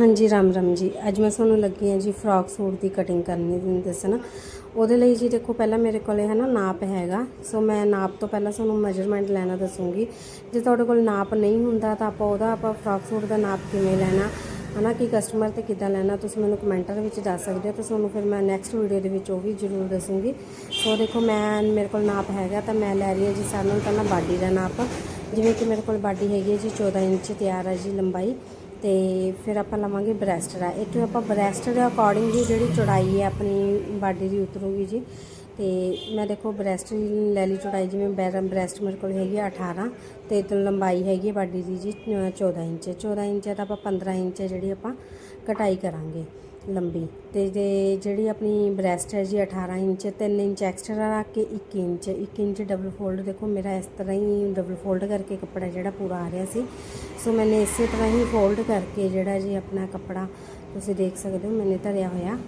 ਹਾਂਜੀ, ਰਾਮ ਰਾਮ ਜੀ। ਅੱਜ ਮੈਂ ਤੁਹਾਨੂੰ ਲੱਗੀ ਹਾਂ ਜੀ ਫਰਾਕ ਸੂਟ ਦੀ ਕਟਿੰਗ ਕਰਨੀ ਤੁਹਾਨੂੰ ਦੱਸਣਾ। ਉਹਦੇ ਲਈ ਜੀ ਦੇਖੋ, ਪਹਿਲਾਂ ਮੇਰੇ ਕੋਲੇ ਹੈ ਨਾ ਨਾਪ ਹੈਗਾ। ਸੋ ਮੈਂ ਨਾਪ ਤੋਂ ਪਹਿਲਾਂ ਤੁਹਾਨੂੰ ਮੈਜਰਮੈਂਟ ਲੈਣਾ ਦੱਸੂਗੀ। ਜੇ ਤੁਹਾਡੇ ਕੋਲ ਨਾਪ ਨਹੀਂ ਹੁੰਦਾ, ਤਾਂ ਆਪਾਂ ਉਹਦਾ, ਆਪਾਂ ਫਰਾਕ ਸੂਟ ਦਾ ਨਾਪ ਕਿਵੇਂ ਲੈਣਾ, ਹਨਾ, ਕਿ ਕਸਟਮਰ ਤੇ ਕਿੱਦਾਂ ਲੈਣਾ, ਤੁਸੀਂ ਮੈਨੂੰ ਕਮੈਂਟਾਂ ਦੇ ਵਿੱਚ ਦੱਸ ਸਕਦੇ ਹੋ। ਤਾਂ ਤੁਹਾਨੂੰ ਫਿਰ ਮੈਂ ਨੈਕਸਟ ਵੀਡੀਓ ਦੇ ਵਿੱਚ ਉਹ ਵੀ ਜ਼ਰੂਰ ਦੱਸੂਗੀ। ਸੋ ਦੇਖੋ, ਮੈਂ, ਮੇਰੇ ਕੋਲ ਨਾਪ ਹੈਗਾ, ਤਾਂ ਮੈਂ ਲੈ ਰਹੀ ਹਾਂ ਜੀ ਸਾਰਿਆਂ ਨਾਲੋਂ ਪਹਿਲਾਂ ਬਾਡੀ ਦਾ ਨਾਪ। ਜਿਵੇਂ ਕਿ ਮੇਰੇ ਕੋਲ ਬਾਡੀ ਹੈਗੀ ਹੈ ਜੀ 14 ਇੰਚ ਤਿਆਰ ਹੈ ਜੀ ਲੰਬਾਈ। ਤੇ ਫਿਰ ਆਪਾਂ ਲਵਾਂਗੇ ਬ੍ਰੈਸਟ ਦਾ। ਇੱਥੇ ਆਪਾਂ ਬ੍ਰੈਸਟ ਦੇ ਅਕੋਰਡਿੰਗ ਹੀ ਜਿਹੜੀ ਚੌੜਾਈ ਹੈ ਆਪਣੀ ਬਾਡੀ ਦੀ ਉਤਰੂਗੀ ਜੀ। ਤੇ ਮੈਂ ਦੇਖੋ ਬ੍ਰੈਸਟ ਲੈ ਲਈ ਚੌੜਾਈ ਜਿਵੇਂ ਬੈਰਮ ਬ੍ਰੈਸਟ ਮੇਰੇ ਕੋਲ ਹੈਗੀ ਆ 18 ਤੇ ਇਤੋਂ ਲੰਬਾਈ ਹੈਗੀ ਬਾਡੀ ਦੀ ਜੀ ਅ, 14 ਇੰਚ। 14 ਇੰਚ ਹੈ ਤਾਂ ਆਪਾਂ 15 ਇੰਚ ਜਿਹੜੀ ਆਪਾਂ ਕਟਾਈ ਕਰਾਂਗੇ। ਲੰਬੀ ਤੇ ਜੇ ਜਿਹੜੀ ਆਪਣੀ ਬ੍ਰੈਸਟ ਹੈ ਜੀ 18 ਇੰਚ 3 ਇੰਚ ਐਕਸਟਰਾ ਰੱਖ ਕੇ 1 ਇੰਚ 1 ਇੰਚ ਡਬਲ ਫੋਲਡ ਦੇਖੋ ਮੇਰਾ ਇਸ ਤਰ੍ਹਾਂ ਹੀ ਡਬਲ ਫੋਲਡ ਕਰਕੇ ਕੱਪੜਾ ਜਿਹੜਾ ਪੂਰਾ ਆ ਰਿਹਾ ਸੀ। ਸੋ ਮੈਨੇ ਇਸੇ ਤਰ੍ਹਾਂ ਹੀ ਫੋਲਡ ਕਰਕੇ ਜਿਹੜਾ ਜੀ ਆਪਣਾ ਕੱਪੜਾ ਤੁਸੀਂ ਦੇਖ ਸਕਦੇ ਹੋ, ਮੈਨੇ ਧਰਿਆ ਹੋਇਆ।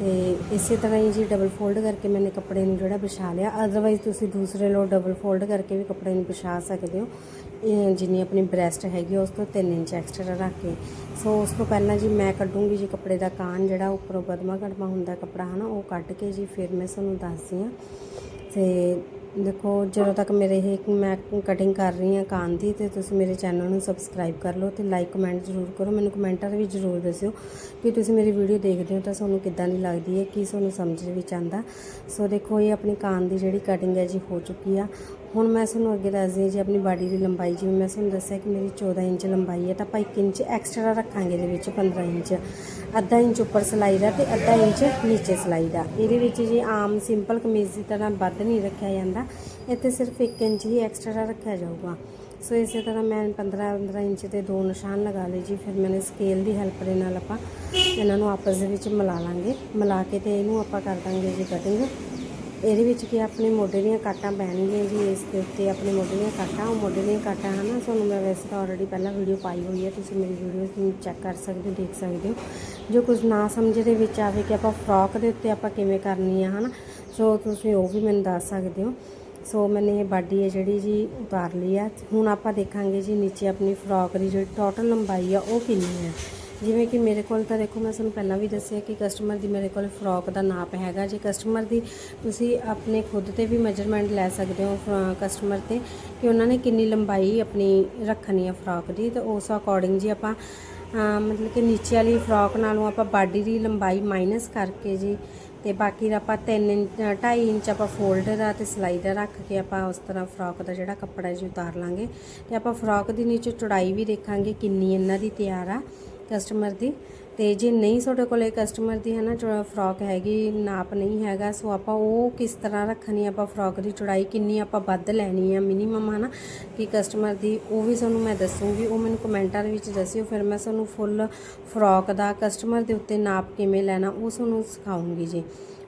ਤੇ ਇਸੇ ਤਰ੍ਹਾਂ ਹੀ ਜੀ ਡਬਲ ਫੋਲਡ ਕਰਕੇ ਮੈਨੇ ਕੱਪੜੇ ਨੂੰ ਜਿਹੜਾ ਵਿਛਾ ਲਿਆ। ਅਦਰਵਾਈਜ਼ ਤੁਸੀਂ ਦੂਸਰੇ ਲੋ ਡਬਲ ਫੋਲਡ ਕਰਕੇ ਵੀ ਕੱਪੜੇ ਨੂੰ ਵਿਛਾ ਸਕਦੇ ਹੋ। ਇਹ ਜਿੰਨੀ ਆਪਣੀ ਬ੍ਰੈਸਟ ਹੈਗੀ ਆ, ਉਸ ਤੋਂ 3 ਇੰਚ ਐਕਸਟਰਾ ਰੱਖ ਕੇ। ਸੋ ਉਸ ਤੋਂ ਪਹਿਲਾਂ ਜੀ ਮੈਂ ਕੱਢੂੰਗੀ ਜੀ ਕੱਪੜੇ ਦਾ ਕਾਨ ਜਿਹੜਾ ਉੱਪਰੋਂ ਬਦਮਾ ਕੜਮਾ ਹੁੰਦਾ ਕੱਪੜਾ ਹਨਾ ਉਹ ਕੱਢ ਕੇ ਜੀ ਫਿਰ ਮੈਂ ਤੁਹਾਨੂੰ ਦੱਸਦੀ ਹਾਂ। ਤੇ ਦੇਖੋ, ਜਦੋਂ ਤੱਕ ਮੇਰੇ ਇਹ ਮੈਂ ਕਟਿੰਗ ਕਰ ਰਹੀ ਹਾਂ ਕਾਨ ਦੀ ਤੇ ਤੁਸੀਂ ਮੇਰੇ ਚੈਨਲ ਨੂੰ ਸਬਸਕ੍ਰਾਈਬ ਕਰ ਲਓ ਤੇ ਲਾਈਕ ਕਮੈਂਟ ਜ਼ਰੂਰ ਕਰੋ। ਮੈਨੂੰ ਕਮੈਂਟਾਂ ਵੀ ਜ਼ਰੂਰ ਦੱਸਿਓ ਕਿ ਤੁਸੀਂ ਮੇਰੀ ਵੀਡੀਓ ਦੇਖਦੇ ਹੋ ਤਾਂ ਤੁਹਾਨੂੰ ਕਿੱਦਾਂ ਦੀ ਲੱਗਦੀ ਹੈ, ਕੀ ਤੁਹਾਨੂੰ ਸਮਝ ਵਿੱਚ ਆਂਦਾ ਸੋ ਦੇਖੋ, ਇਹ ਆਪਣੀ ਕਾਨ ਦੀ ਜਿਹੜੀ ਕਟਿੰਗ ਹੈ ਜੀ ਹੋ ਚੁੱਕੀ ਆ। ਹੁਣ ਮੈਂ ਤੁਹਾਨੂੰ ਅੱਗੇ ਦੱਸਦੀ ਜੀ, ਆਪਣੀ ਬਾਡੀ ਦੀ ਲੰਬਾਈ, ਜਿਵੇਂ ਮੈਂ ਤੁਹਾਨੂੰ ਦੱਸਿਆ ਕਿ ਮੇਰੀ 14 ਇੰਚ ਲੰਬਾਈ ਹੈ, ਤਾਂ ਆਪਾਂ 1 ਇੰਚ ਐਕਸਟਰਾ ਰੱਖਾਂਗੇ ਇਹਦੇ ਵਿੱਚ 15 ਇੰਚ। ਅੱਧਾ ਇੰਚ ਉੱਪਰ ਸਿਲਾਈ ਦਾ ਤੇ ਅੱਧਾ ਇੰਚ ਨੀਚੇ ਸਿਲਾਈ ਦਾ। ਇਹਦੇ ਵਿੱਚ ਜੀ ਆਮ ਸਿੰਪਲ ਕਮੀਜ਼ ਦੀ ਤਰ੍ਹਾਂ ਵੱਧ ਨਹੀਂ ਰੱਖਿਆ ਜਾਂਦਾ, ਇੱਥੇ ਸਿਰਫ 1 ਇੰਚ ਹੀ ਐਕਸਟਰਾ ਰੱਖਿਆ ਜਾਊਗਾ। ਸੋ ਇਸੇ ਤਰ੍ਹਾਂ ਮੈਂ 15 15 ਇੰਚ ਦੇ ਦੋ ਨਿਸ਼ਾਨ ਲਗਾ ਲਏ ਜੀ, ਫਿਰ ਮੈंने ਸਕੇਲ ਦੀ ਹੈਲਪ ਦੇ ਨਾਲ ਆਪਾਂ ਇਹਨਾਂ ਨੂੰ ਆਪਸ ਦੇ ਵਿੱਚ ਮਿਲਾ ਲਾਂਗੇ। ਮਿਲਾ ਕੇ ਤੇ ਇਹਨੂੰ ਆਪਾਂ ਕਰ ਦਾਂਗੇ ਜੀ ਕਟਿੰਗ ਇਹਦੇ ਵਿੱਚ ਕਿ ਆਪਣੇ ਮੋਢੇ ਦੀਆਂ ਕਾਟਾਂ ਪੈਣਗੀਆਂ ਜੀ, ਇਸ ਦੇ ਉੱਤੇ ਆਪਣੇ ਮੋਢੇ ਦੀਆਂ ਕਾਟਾਂ, ਉਹ ਮੋਢੇ ਦੀਆਂ ਕਾਟਾਂ ਹਨ, ਤੁਹਾਨੂੰ ਮੈਂ ਵੈਸੇ ਤਾਂ ਆਲਰੇਡੀ ਪਹਿਲਾਂ ਵੀਡੀਓ ਪਾਈ ਹੋਈ ਹੈ, ਤੁਸੀਂ ਮੇਰੀ ਵੀਡੀਓ ਨੂੰ ਚੈੱਕ ਕਰ ਸਕਦੇ ਹੋ ਦੇਖ ਸਕਦੇ ਹੋ। ਜੋ ਕੁਝ ਨਾ ਸਮਝ ਦੇ ਵਿੱਚ ਆਵੇ ਕਿ ਆਪਾਂ ਫਰੋਕ ਦੇ ਉੱਤੇ ਆਪਾਂ ਕਿਵੇਂ ਕਰਨੀ ਆ ਹਨਾ, ਸੋ ਤੁਸੀਂ ਉਹ ਵੀ ਮੈਨੂੰ ਦੱਸ ਸਕਦੇ ਹੋ। ਸੋ ਮੈਨੇ ਇਹ ਬਾਡੀ ਹੈ ਜਿਹੜੀ ਜੀ ਉਤਾਰ ਲਈ ਆ। ਹੁਣ ਆਪਾਂ ਦੇਖਾਂਗੇ ਜੀ ਨੀਚੇ ਆਪਣੀ ਫਰੋਕ ਦੀ ਜਿਹੜੀ ਟੋਟਲ ਲੰਬਾਈ ਆ, ਉਹ ਕਿੰਨੀ ਹੈ। ਜਿਵੇਂ ਕਿ ਮੇਰੇ ਕੋਲ ਤਾਂ ਦੇਖੋ ਮੈਂ ਤੁਹਾਨੂੰ ਪਹਿਲਾਂ ਵੀ ਦੱਸਿਆ ਕਿ ਕਸਟਮਰ ਦੀ ਮੇਰੇ ਕੋਲ ਫਰੋਕ ਦਾ ਨਾਪ ਹੈਗਾ। ਜੇ ਕਸਟਮਰ ਦੀ ਤੁਸੀਂ ਆਪਣੇ ਖੁਦ ਤੇ ਵੀ ਮੈਜਰਮੈਂਟ ਲੈ ਸਕਦੇ ਹੋ ਕਸਟਮਰ ਤੇ ਕਿ ਉਹਨਾਂ ਨੇ ਕਿੰਨੀ ਲੰਬਾਈ ਆਪਣੀ ਰੱਖਣੀ ਹੈ ਫਰੋਕ ਦੀ, ਤਾਂ ਉਸ ਅਕੋਰਡਿੰਗ ਜੀ ਆਪਾਂ ਮਤਲਬ ਕਿ ਨੀਚੇ ਵਾਲੀ ਫਰੋਕ ਨਾਲੋਂ ਆਪਾਂ ਬਾਡੀ ਦੀ ਲੰਬਾਈ ਮਾਈਨਸ ਕਰਕੇ ਜੀ, ਤੇ ਬਾਕੀ ਦਾ ਆਪਾਂ 3 ਇੰਚ 2.5 ਇੰਚ ਆਪਾਂ ਫੋਲਡ ਦਾ ਤੇ ਸਿਲਾਈ ਦਾ ਰੱਖ ਕੇ ਆਪਾਂ ਉਸ ਤਰ੍ਹਾਂ ਫਰੋਕ ਦਾ ਜਿਹੜਾ ਕੱਪੜਾ ਜੀ ਉਤਾਰ ਲਾਂਗੇ। ਤੇ ਆਪਾਂ ਫਰੋਕ ਦੀ ਨੀਚੇ ਚੌੜਾਈ ਵੀ ਦੇਖਾਂਗੇ ਕਿੰਨੀ ਇਹਨਾਂ ਦੀ ਤਿਆਰ ਆ। ਕਸਟਮਰ ਦੀ। ਤੇ ਜੇ ਨਹੀਂ ਤੁਹਾਡੇ ਕੋਲੇ ਕਸਟਮਰ ਦੀ ਹੈ ਨਾ ਜੋ ਫਰੋਕ ਹੈਗੀ, ਨਾਪ ਨਹੀਂ ਹੈਗਾ, ਸੋ ਆਪਾਂ ਉਹ ਕਿਸ ਤਰ੍ਹਾਂ ਰੱਖਣੀ ਆਪਾਂ ਫਰੋਕ ਦੀ ਚੌੜਾਈ ਕਿੰਨੀ ਆਪਾਂ ਵੱਧ ਲੈਣੀ ਆ ਮਿਨੀਮਮ ਹੈ ਨਾ ਕਿ ਕਸਟਮਰ ਦੀ, ਉਹ ਵੀ ਤੁਹਾਨੂੰ ਮੈਂ ਦੱਸੂਗੀ, ਉਹ ਮੈਨੂੰ ਕਮੈਂਟਾਂ ਦੇ ਵਿੱਚ ਦੱਸਿਓ, ਫਿਰ ਮੈਂ ਤੁਹਾਨੂੰ ਫੁੱਲ ਫਰੋਕ ਦਾ ਕਸਟਮਰ ਦੇ ਉੱਤੇ ਨਾਪ ਕਿਵੇਂ ਲੈਣਾ, ਉਹ ਤੁਹਾਨੂੰ ਸਿਖਾਉਂਗੀ ਜੀ।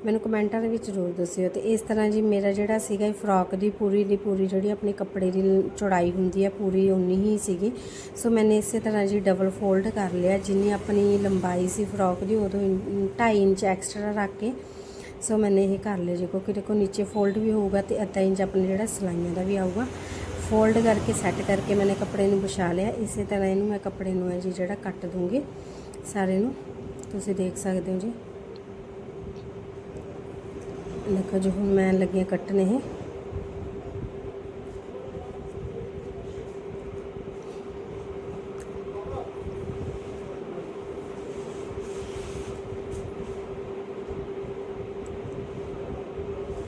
ਮੈਨੂੰ ਕਮੈਂਟਾਂ ਦੇ ਵਿੱਚ ਜ਼ਰੂਰ ਦੱਸਿਓ ਤੇ ਇਸ ਤਰ੍ਹਾਂ ਜੀ ਮੇਰਾ ਜਿਹੜਾ ਸੀਗਾ ਇਹ ਫਰਾਕ ਦੀ ਪੂਰੀ ਦੀ ਪੂਰੀ ਜਿਹੜੀ ਆਪਣੇ ਕੱਪੜੇ ਦੀ ਚੌੜਾਈ ਹੁੰਦੀ ਹੈ ਪੂਰੀ ਉਨੀ ਹੀ ਸੀਗੀ। ਸੋ ਮੈਨੇ ਇਸੇ ਤਰ੍ਹਾਂ ਜੀ ਡਬਲ ਫੋਲਡ ਕਰ ਲਿਆ, ਜਿੰਨੀ ਆਪਣੀ ਲੰਬਾਈ ਸੀ ਫਰਾਕ ਦੀ, ਉਦੋਂ 2.5 ਇੰਚ ਐਕਸਟਰਾ ਰੱਖ ਕੇ। ਸੋ ਮੈਨੇ ਇਹ ਕਰ ਲਿਆ ਜੀ, ਕਿਉਂਕਿ ਦੇਖੋ ਨੀਚੇ ਫੋਲਡ ਵੀ ਹੋਊਗਾ ਤੇ ਅੱਧਾ ਇੰਚ ਆਪਣੇ ਜਿਹੜਾ ਸਲਾਈਆਂ ਦਾ ਵੀ ਆਊਗਾ। ਫੋਲਡ ਕਰਕੇ ਸੈੱਟ ਕਰਕੇ ਮੈਨੇ ਕੱਪੜੇ ਨੂੰ ਵਿਛਾ ਲਿਆ। ਇਸੇ ਤਰ੍ਹਾਂ ਇਹਨੂੰ ਮੈਂ ਕੱਪੜੇ ਨੂੰ ਹੈ ਜੀ ਜਿਹੜਾ ਕੱਟ ਦੂੰਗੀ। ਸਾਰੇ ਨੂੰ ਤੁਸੀਂ ਦੇਖ ਸਕਦੇ ਹੋ ਜੀ। ਦੇਖੋ ਜੀ ਹੁਣ ਮੈਂ ਲੱਗੀ ਕੱਟਣੇ ਕੱਟਣ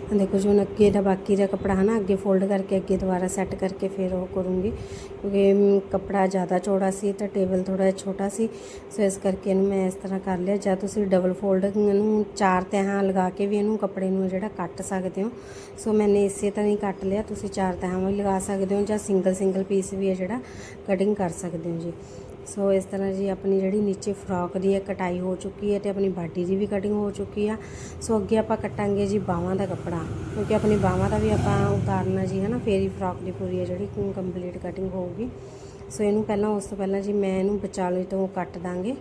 ਦੇਖੋ ਜੀ ਹੁਣ ਅੱਗੇ ਦਾ ਬਾਕੀ ਦਾ ਕੱਪੜਾ ਹੈ ਨਾ ਅੱਗੇ ਫੋਲਡ ਕਰਕੇ ਅੱਗੇ ਦੁਬਾਰਾ ਸੈੱਟ ਕਰਕੇ ਫਿਰ ਉਹ ਕਰੂੰਗੀ। ਕਿਉਂਕਿ ਮ, ਕੱਪੜਾ ਜ਼ਿਆਦਾ ਚੌੜਾ ਸੀ ਤਾਂ ਟੇਬਲ ਥੋੜਾ ਛੋਟਾ ਸੀ ਸੋ ਇਸ ਕਰਕੇ ਇਹਨੂੰ ਮੈਂ ਇਸ ਤਰ੍ਹਾਂ ਕਰ ਲਿਆ। ਜਾਂ ਤੁਸੀਂ ਡਬਲ ਫੋਲਡ ਇਹਨੂੰ ਚਾਰ ਤਹਾਂ ਲਗਾ ਕੇ ਵੀ ਇਹਨੂੰ ਕੱਪੜੇ ਨੂੰ ਜਿਹੜਾ ਕੱਟ ਸਕਦੇ ਹੋ। ਸੋ ਮੈਨੇ ਇਸੇ ਤਰ੍ਹਾਂ ਹੀ ਕੱਟ ਲਿਆ ਤੁਸੀਂ ਚਾਰ ਤਹਾਂ ਵੀ ਲਗਾ ਸਕਦੇ ਹੋ ਜਾਂ ਸਿੰਗਲ ਸਿੰਗਲ ਪੀਸ ਵੀ ਹੈ ਜਿਹੜਾ ਕਟਿੰਗ ਕਰ ਸਕਦੇ ਹੋ ਜੀ। ਸੋ ਇਸ ਤਰ੍ਹਾਂ ਜੀ ਆਪਣੀ ਜਿਹੜੀ ਨੀਚੇ ਫਰੋਕ ਦੀ ਹੈ ਕਟਾਈ ਹੋ ਚੁੱਕੀ ਹੈ ਤੇ ਆਪਣੀ ਬਾਡੀ ਦੀ ਵੀ ਕਟਿੰਗ ਹੋ ਚੁੱਕੀ ਆ। ਸੋ ਅੱਗੇ ਆਪਾਂ ਕੱਟਾਂਗੇ ਜੀ ਬਾਹਾਂ ਦਾ ਕੱਪੜਾ, ਕਿਉਂਕਿ ਆਪਣੀ ਬਾਹਾਂ ਦਾ ਵੀ ਆਪਾਂ ਉਤਾਰਨਾ ਜੀ ਹੈ ਨਾ ਫੇਰ ਹੀ ਫਰੋਕ ਦੀ ਪੂਰੀ ਹੈ ਜਿਹੜੀ ਕੰਪਲੀਟ ਕਟਿੰਗ ਹੋਊਗੀ। ਸੋ ਇਹਨੂੰ ਪਹਿਲਾਂ, ਉਸ ਤੋਂ ਪਹਿਲਾਂ ਜੀ ਮੈਂ ਇਹਨੂੰ ਵਿਚਾਲੇ ਤੋਂ ਕੱਟ ਦਾਂਗੇ।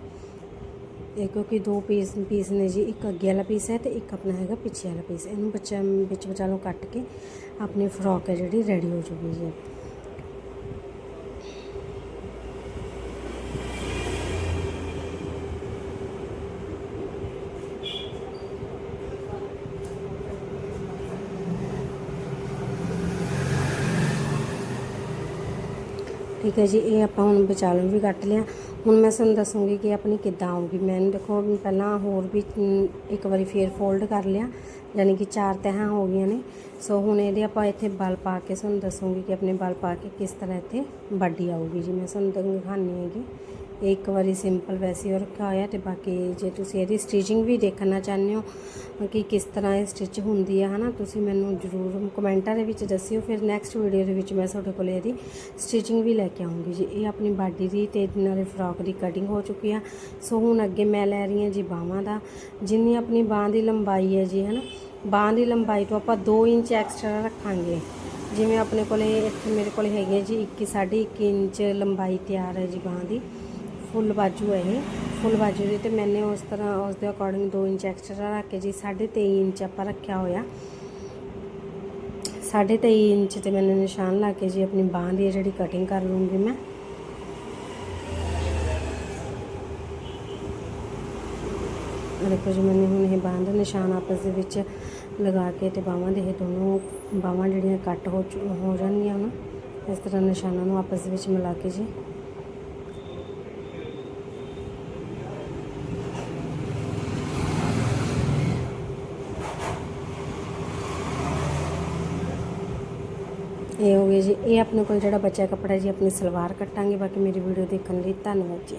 ਇਹ ਕਿਉਂਕਿ ਦੋ ਪੀਸ ਪੀਸ ਨੇ ਜੀ, ਇੱਕ ਅੱਗੇ ਵਾਲਾ ਪੀਸ ਹੈ ਤੇ ਇੱਕ ਆਪਣਾ ਹੈਗਾ ਪਿੱਛੇ ਵਾਲਾ ਪੀਸ। ਇਹਨੂੰ ਬੱਚਾ ਵਿੱਚ ਵਿਚਾਲੋਂ ਕੱਟ ਕੇ ਆਪਣੀ ਫਰੋਕ ਹੈ ਜਿਹੜੀ ਰੈਡੀ ਹੋ ਚੁੱਕੀ ਜੀ ਠੀਕ ਹੈ ਜੀ, ਇਹ ਆਪਾਂ ਹੁਣ ਵਿਚਾਲੋਂ ਵੀ ਕੱਟ ਲਿਆ। ਹੁਣ ਮੈਂ ਤੁਹਾਨੂੰ ਦੱਸੂਗੀ ਕਿ ਆਪਣੀ ਕਿੱਦਾਂ ਆਊਗੀ। ਮੈਂ ਦੇਖੋ ਪਹਿਲਾਂ ਹੋਰ ਵੀ ਇੱਕ ਵਾਰੀ ਫੇਰ ਫੋਲਡ ਕਰ ਲਿਆ। ਯਾਨੀ ਕਿ ਚਾਰ ਤਹਾਂ ਹੋ ਗਈਆਂ ਨੇ। ਸੋ ਹੁਣ ਇਹਦੇ ਆਪਾਂ ਇੱਥੇ ਬਲ ਪਾ ਕੇ ਤੁਹਾਨੂੰ ਦੱਸੂਗੀ ਕਿ ਆਪਣੇ ਬਲ ਪਾ ਕੇ ਕਿਸ ਤਰ੍ਹਾਂ ਇੱਥੇ ਬਾਡੀ ਆਊਗੀ। ਜੀ, ਮੈਂ ਤੁਹਾਨੂੰ ਦਿਖਾਉਂਦੀ ਹੈਗੀ ਇਹ ਇੱਕ ਵਾਰੀ ਸਿੰਪਲ ਵੈਸੇ ਹੀ ਰੱਖਿਆ ਹੋਇਆ ਤੇ ਬਾਕੀ ਜੇ ਤੁਸੀਂ ਇਹਦੀ ਸਟਿਚਿੰਗ ਵੀ ਦੇਖਣਾ ਚਾਹੁੰਦੇ ਹੋ ਕਿ ਕਿਸ ਤਰ੍ਹਾਂ ਇਹ ਸਟਿਚ ਹੁੰਦੀ ਹੈ ਹਨਾ, ਤੁਸੀਂ ਮੈਨੂੰ ਜਰੂਰ ਕਮੈਂਟਾਂ ਦੇ ਵਿੱਚ ਦੱਸਿਓ, ਫਿਰ ਨੈਕਸਟ ਵੀਡੀਓ ਦੇ ਵਿੱਚ ਮੈਂ ਤੁਹਾਡੇ ਕੋਲ ਇਹਦੀ ਸਟਿਚਿੰਗ ਵੀ ਲੈ ਕੇ ਆਉਂਗੀ ਜੀ। ਇਹ ਆਪਣੀ ਬਾਡੀ ਦੀ ਤੇ ਨਾਲੇ ਫਰਾਕ ਦੀ ਕਟਿੰਗ ਹੋ ਚੁੱਕੀ ਆ। ਸੋ ਹੁਣ ਅੱਗੇ ਮੈਂ ਲੈ ਰਹੀ ਹਾਂ ਜੀ ਬਾਹਾਂ ਦਾ। ਜਿੰਨੀ ਆਪਣੀ ਬਾਹ ਦੀ ਲੰਬਾਈ ਹੈ ਜੀ, ਹਨਾ, ਬਾਹ ਦੀ ਲੰਬਾਈ ਤੋਂ ਆਪਾਂ 2 ਇੰਚ ਐਕਸਟਰਾ ਰੱਖਾਂਗੇ। ਜਿਵੇਂ ਆਪਣੇ ਕੋਲੇ ਇੱਥੇ ਮੇਰੇ ਕੋਲ ਹੈਗੀ ਹੈ ਜੀ 21 21 ਇੰਚ ਲੰਬਾਈ ਤਿਆਰ ਹੈ ਜੀ ਬਾਹ ਦੀ। ਫੁੱਲ ਬਾਜੂ ਹੈ ਇਹ। ਫੁੱਲ ਬਾਜੂ ਦੀ ਤੇ ਮੈਨੇ ਉਸ ਤਰ੍ਹਾਂ ਉਸ ਦੇ ਅਕੋਰਡਿੰਗ 2 ਇੰਚ ਐਕਸਟਰਾ ਰੱਖ ਕੇ ਜੀ 23.5 ਇੰਚ ਆਪਾਂ ਰੱਖਿਆ ਹੋਇਆ। 23.5 ਇੰਚ ਤੇ ਮੈਨੇ ਨਿਸ਼ਾਨ ਲਾ ਕੇ ਜੀ ਆਪਣੀ ਬਾਹ ਦੀ ਜਿਹੜੀ ਕਟਿੰਗ ਕਰ ਲੂੰਗੀ ਮੈਂ। ਦੇਖੋ ਜੀ, ਮੈਨੇ ਹੁਣ ਇਹ ਬਾਹਾਂ ਦਾ ਨਿਸ਼ਾਨ ਆਪਸ ਦੇ ਵਿੱਚ ਲਗਾ ਕੇ ਤੇ ਬਾਹਾਂ ਦੇ ਇਹ ਦੋਨੋਂ ਬਾਹਾਂ ਜਿਹੜੀਆਂ ਕੱਟ ਹੋ ਚੁ- ਹੋ ਜਾਣਗੀਆਂ ਨਾ, ਇਸ ਤਰ੍ਹਾਂ ਨਿਸ਼ਾਨਾਂ ਨੂੰ ਆਪਸ ਦੇ ਵਿੱਚ ਮਿਲਾ ਕੇ ਜੀ ਇਹ ਹੋ ਗਿਆ ਜੀ। ਇਹ ਆਪਣੇ ਕੋਲ ਜਿਹੜਾ ਬਚਿਆ ਕੱਪੜਾ ਜੀ, ਆਪਣੀ ਸਲਵਾਰ ਕੱਟਾਂਗੇ। ਬਾਕੀ ਮੇਰੀ ਵੀਡੀਓ ਦੇਖਣ ਲਈ ਧੰਨਵਾਦ ਜੀ।